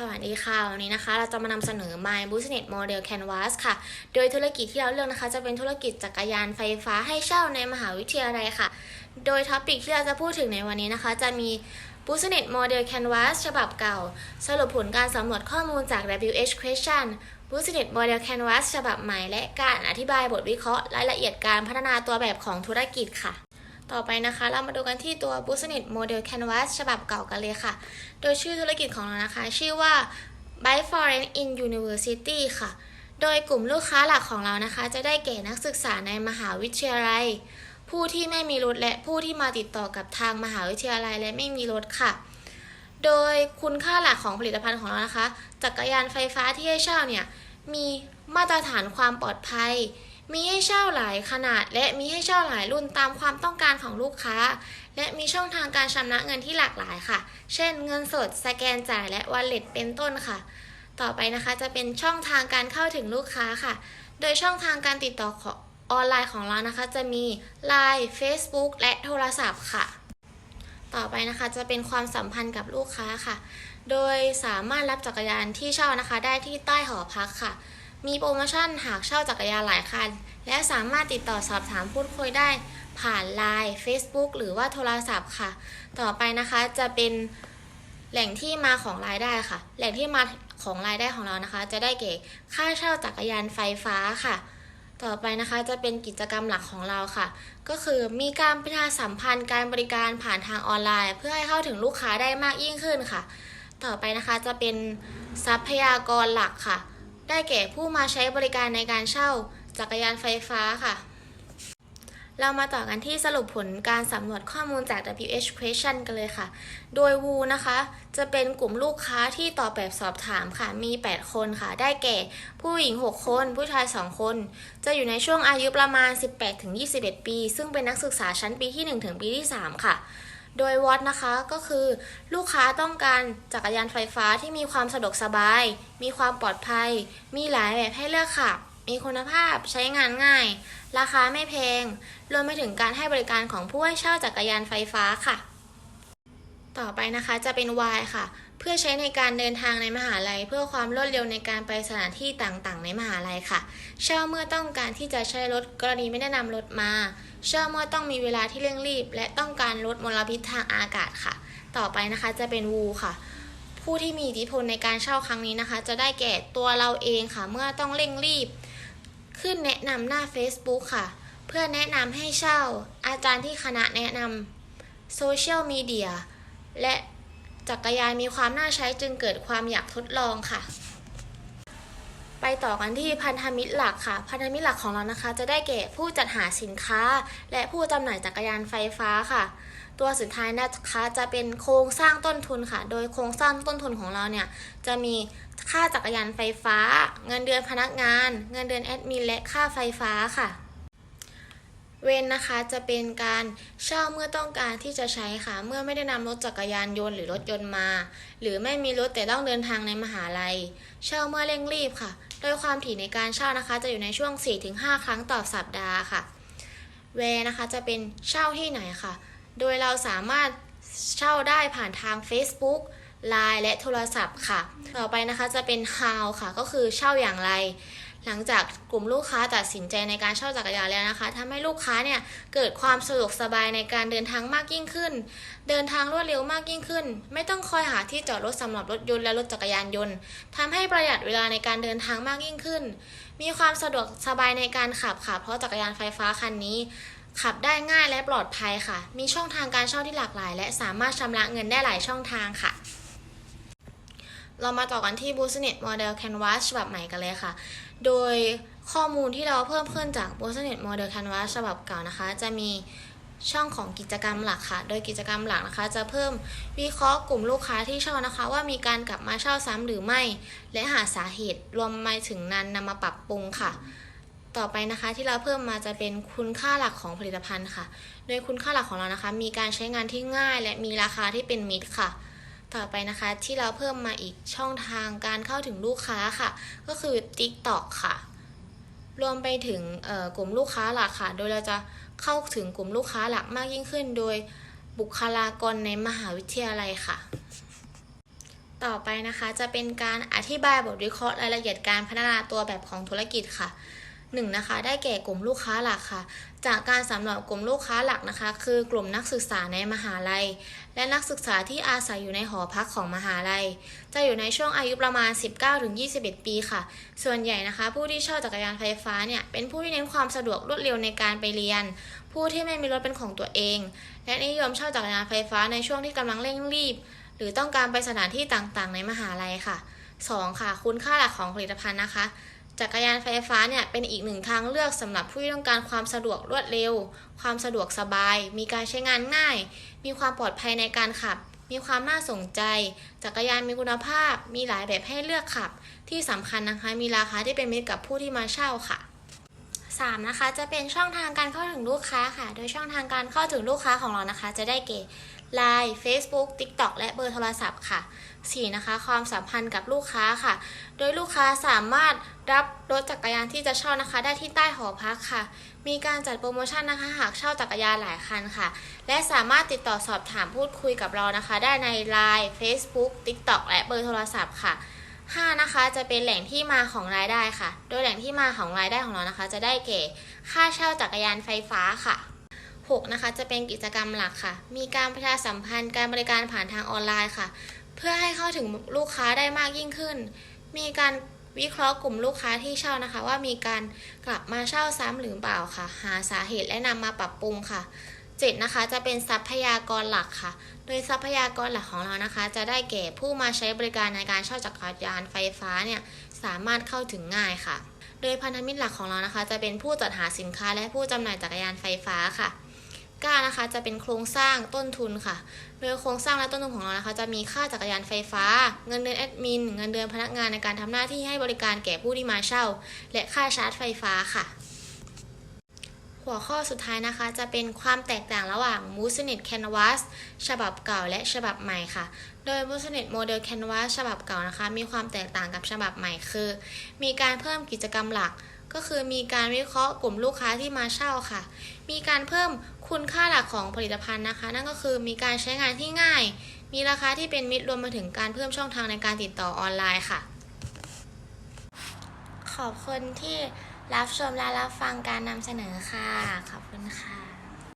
สวัสดีค่ะ วันนี้นะคะ เราจะมานำเสนอ My Business Model Canvas ค่ะ โดยธุรกิจที่เราเลือกนะคะ จะเป็นธุรกิจจักรยานไฟฟ้าให้เช่าในมหาวิทยาลัยค่ะ โดยท็อปิกที่เราจะพูดถึงในวันนี้นะคะ จะมี Business Model Canvas ฉบับเก่า สรุปผลการสำรวจข้อมูลจาก WH Question Business Model Canvas ฉบับใหม่ และการอธิบายบทวิเคราะห์รายละเอียดการพัฒนาตัวแบบของธุรกิจค่ะ ต่อไปนะคะ เรามาดูกันที่ตัว Business Model Canvas ฉบับเก่ากันเลยค่ะ โดยชื่อธุรกิจของเรานะคะ ชื่อว่า By Foreign in University ค่ะ โดยกลุ่มลูกค้าหลักของเรานะคะ จะได้แก่นักศึกษาในมหาวิทยาลัย ผู้ที่ไม่มีรถและผู้ที่มาติดต่อกับทางมหาวิทยาลัยและไม่มีรถค่ะ โดยคุณค่าหลักของผลิตภัณฑ์ของเรานะคะ จักรยานไฟฟ้าที่ให้เช่าเนี่ยมีมาตรฐานความปลอดภัย มีให้เช่าหลายขนาด และมีให้เช่าหลายรุ่นตามความต้องการของลูกค้า และมีช่องทางการชำระเงินที่หลากหลายค่ะ เช่น เงินสด สแกนจ่ายและวอลเล็ตเป็นต้นค่ะ ต่อไปนะคะจะเป็นช่องทางการเข้าถึงลูกค้าค่ะ โดยช่องทางการติดต่อของออนไลน์ของเรานะคะ จะมี Line Facebook และโทรศัพท์ค่ะ ต่อไปนะคะจะเป็นความสัมพันธ์กับลูกค้าค่ะ โดยสามารถรับจักรยานที่เช่านะคะ ได้ที่ใต้หอพักค่ะ มีโปรโมชั่นหากเช่าจักรยานหลายคัน และสามารถติดต่อสอบถามพูดคุยได้ผ่าน Line Facebook หรือว่าโทรศัพท์ค่ะ ต่อไปนะคะจะเป็นแหล่งที่มาของรายได้ค่ะ แหล่งที่มาของรายได้ของเรานะคะ จะได้แก่ค่าเช่าจักรยานไฟฟ้าค่ะ ต่อไปนะคะจะเป็นกิจกรรมหลักของเราค่ะ ก็คือมีการประชาสัมพันธ์การบริการผ่านทางออนไลน์ เพื่อให้เข้าถึงลูกค้าได้มากยิ่งขึ้นค่ะ ต่อไปนะคะจะเป็นทรัพยากรหลักค่ะ ได้แก่ผู้มาใช้บริการในการเช่าจักรยานไฟฟ้าค่ะ เรามาต่อกันที่สรุปผลการสำรวจข้อมูลจาก WH Question กันเลยค่ะ โดย Woo นะคะ จะเป็นกลุ่มลูกค้าที่ตอบแบบสอบถามค่ะ มี 8 คนค่ะ ได้แก่ผู้หญิง 6 คน ผู้ชาย 2 คน จะอยู่ในช่วงอายุประมาณ 18-21 ปี ซึ่งเป็นนักศึกษาชั้นปีที่ 1 ถึงปีที่ 3 ค่ะ โดยวอตนะคะก็คือลูกค้าต้องการจักรยานไฟฟ้าที่มีความสะดวกสบาย มีความปลอดภัย มีหลายแบบให้เลือกขับ มีคุณภาพใช้งานง่าย ราคาไม่แพง รวมไปถึงการให้บริการของผู้ให้เช่าจักรยานไฟฟ้าค่ะ ต่อไปนะคะจะเป็น Y ค่ะ เพื่อใช้ในการเดินทางในมหาลัย เพื่อความรวดเร็วในการไปสถานที่ต่างๆ ในมหาลัยค่ะ เช่าเมื่อต้องการที่จะใช้รถกรณีไม่ได้นำรถมา เช่าเมื่อต้องมีเวลาที่เร่งรีบ และต้องการลดมลพิษทางอากาศค่ะ ต่อไปนะคะจะเป็นวูค่ะ ผู้ที่มีอิทธิพลในการเช่าครั้งนี้นะคะ จะได้แก่ตัวเราเองค่ะ เมื่อต้องเร่งรีบ ขึ้นแนะนำหน้า Facebook ค่ะ เพื่อแนะนำให้เช่า อาจารย์ที่คณะแนะนำโซเชียลมีเดียและ จักรยานมีความน่าใช้จึงเกิดความอยากทดลองค่ะ ไปต่อกันที่พันธมิตรหลักค่ะ พันธมิตรหลักของเรานะคะ จะได้แก่ผู้จัดหาสินค้า และผู้จำหน่ายจักรยานไฟฟ้าค่ะ ตัวสุดท้ายนะคะจะเป็นโครงสร้างต้นทุนค่ะ โดยโครงสร้างต้นทุนของเราเนี่ยจะมีค่าจักรยานไฟฟ้า เงินเดือนพนักงาน เงินเดือนแอดมินและค่าไฟฟ้าค่ะ เว้นนะคะจะเป็นการเช่าเมื่อต้องการที่จะใช้ค่ะ เมื่อไม่ได้นำรถจักรยานยนต์หรือรถยนต์มา หรือไม่มีรถแต่ต้องเดินทางในมหาลัย เช่าเมื่อเร่งรีบค่ะ โดยความถี่ในการเช่านะคะ จะอยู่ในช่วง 4-5 ครั้งต่อสัปดาห์ค่ะเวนะคะจะเป็นเช่าที่ไหนค่ะ โดยเราสามารถเช่าได้ผ่านทาง Facebook Line และโทรศัพท์ค่ะ ต่อไปนะคะจะเป็น how ค่ะ ก็คือเช่าอย่างไร หลังจากกลุ่มลูกค้าตัดสินใจในการเช่าจักรยานแล้วนะคะทำให้ลูกค้าเนี่ยเกิดความสะดวกสบายในการเดินทางมากยิ่งขึ้น เดินทางรวดเร็วมากยิ่งขึ้น ไม่ต้องคอยหาที่จอดรถสำหรับรถยนต์และรถจักรยานยนต์ทำให้ประหยัดเวลาในการเดินทางมากยิ่งขึ้น มีความสะดวกสบายในการขับค่ะเพราะจักรยานไฟฟ้าคันนี้ขับได้ง่ายและปลอดภัยค่ะ มีช่องทางการเช่าที่หลากหลาย และสามารถชำระเงินได้หลายช่องทางค่ะ เรามาต่อกันที่ Business Model Canvas ฉบับใหม่กันเลยค่ะ โดยข้อมูลที่เราเพิ่มขึ้นจาก Business Model Canvas ฉบับเก่านะคะ จะมีช่องของกิจกรรมหลักค่ะ โดยกิจกรรมหลักนะคะ จะเพิ่มวิเคราะห์กลุ่มลูกค้าที่เช่านะคะ ว่ามีการกลับมาเช่าซ้ำหรือไม่ และหาสาเหตุรวมไปถึงนั้นนำมาปรับปรุงค่ะ ต่อไปนะคะที่เราเพิ่มมาจะเป็นคุณค่าหลักของผลิตภัณฑ์ค่ะ โดยคุณค่าหลักของเรานะคะ มีการใช้งานที่ง่าย และมีราคาที่เป็นมิตรค่ะ ต่อไปนะคะที่เราเพิ่มมาอีกช่องทางการเข้าถึงลูกค้าค่ะ ก็คือ TikTok ค่ะ รวมไปถึงกลุ่มลูกค้าหลักค่ะ โดยเราจะเข้าถึงกลุ่มลูกค้าหลักมากยิ่งขึ้น โดยบุคลากรในมหาวิทยาลัยค่ะ ต่อไปนะคะจะเป็นการอธิบายบทวิเคราะห์รายละเอียดการพัฒนาตัวแบบของธุรกิจค่ะหนึ่งนะคะได้แก่กลุ่มลูกค้าหลักค่ะ จากการสำรวจกลุ่มลูกค้าหลักนะคะ คือกลุ่มนักศึกษาในมหาลัย และนักศึกษาที่อาศัยอยู่ในหอพักของมหาลัย จะอยู่ในช่วงอายุประมาณ 19-21 ปีค่ะ ส่วนใหญ่นะคะ ผู้ที่เช่าจักรยานไฟฟ้าเนี่ยเป็นผู้ที่เน้นความสะดวกรวดเร็วในการไปเรียน ผู้ที่ไม่มีรถเป็นของตัวเอง และนิยมเช่าจักรยานไฟฟ้าในช่วงที่กำลังเร่งรีบ หรือต้องการไปสถานที่ต่างๆ ในมหาลัยค่ะ 2. ค่ะ คุณค่าหลักของผลิตภัณฑ์นะคะ จักรยานไฟฟ้าเนี่ยเป็นอีกหนึ่งทางเลือกสำหรับผู้ที่ต้องการความสะดวกรวดเร็ว ความสะดวกสบาย มีการใช้งานง่าย มีความปลอดภัยในการขับ มีความน่าสนใจ จักรยานมีคุณภาพ มีหลายแบบให้เลือกขับ ที่สำคัญนะคะมีราคาที่เป็นมิตรกับผู้ที่มาเช่าค่ะ 3. นะคะจะเป็นช่องทางการเข้าถึงลูกค้าค่ะ โดยช่องทางการเข้าถึงลูกค้าของเรานะคะ จะได้เก่ Line Facebook TikTok และเบอร์โทรศัพท์ค่ะ 4. นะคะ ความสัมพันธ์กับลูกค้าค่ะ โดยลูกค้าสามารถรับรถจักรยานที่จะเช่านะคะ ได้ที่ใต้หอพักค่ะ มีการจัดโปรโมชั่นนะคะ หากเช่าจักรยานหลายคันค่ะ และสามารถติดต่อสอบถามพูดคุยกับเรานะคะ ได้ใน Line Facebook TikTok และเบอร์โทรศัพท์ค่ะ 5 นะคะ จะเป็นแหล่งที่มาของรายได้ค่ะ โดยแหล่งที่มาของรายได้ของเรานะคะ จะได้แก่ค่าเช่าจักรยานไฟฟ้าค่ะ 6นะคะจะเป็นกิจกรรมหลักค่ะ มีการประชาสัมพันธ์การบริการผ่านทางออนไลน์ค่ะ เพื่อให้เข้าถึงลูกค้าได้มากยิ่งขึ้น มีการวิเคราะห์กลุ่มลูกค้าที่เช่านะคะ ว่ามีการกลับมาเช่าซ้ำหรือเปล่าค่ะ หาสาเหตุและนำมาปรับปรุงค่ะ7นะคะจะเป็นทรัพยากรหลักค่ะ โดยทรัพยากรหลักของเรานะคะ จะได้แก่ผู้มาใช้บริการในการเช่าจักรยานไฟฟ้าเนี่ยสามารถเข้าถึงง่ายค่ะ โดยพันธมิตรหลักของเรานะคะ จะเป็นผู้จัดหาสินค้าและผู้จำหน่ายจักรยานไฟฟ้าค่ะ 9นะคะจะเป็นโครงสร้างต้นทุนค่ะ โดยโครงสร้างและต้นทุนของเรานะคะ จะมีค่าจักรยานไฟฟ้า เงินเดือนแอดมิน เงินเดือนพนักงานในการทำหน้าที่ให้บริการแก่ผู้ที่มาเช่า และค่าชาร์จไฟฟ้าค่ะ หัวข้อสุดท้ายนะคะ จะเป็นความแตกต่างระหว่าง m u s e n e t Canvas ฉบับเก่าและฉบับใหม่ค่ะ โดย m u s e n e t Model Canvas ฉบับเก่านะคะ มีความแตกต่างกับฉบับใหม่คือ มีการเพิ่มกิจกรรมหลัก ก็คือมีการวิเคราะห์กลุ่มลูกค้าที่มาเช่าค่ะ มีการเพิ่มคุณค่าหลักของผลิตภัณฑ์นะคะ นั่นก็คือมีการใช้งานที่ง่าย มีราคาที่เป็นมิตรรวมมาถึงการเพิ่มช่องทางในการติดต่อออนไลน์ค่ะ ขอบคุณที่รับชมและรับฟังการนำเสนอค่ะ ขอบคุณค่ะ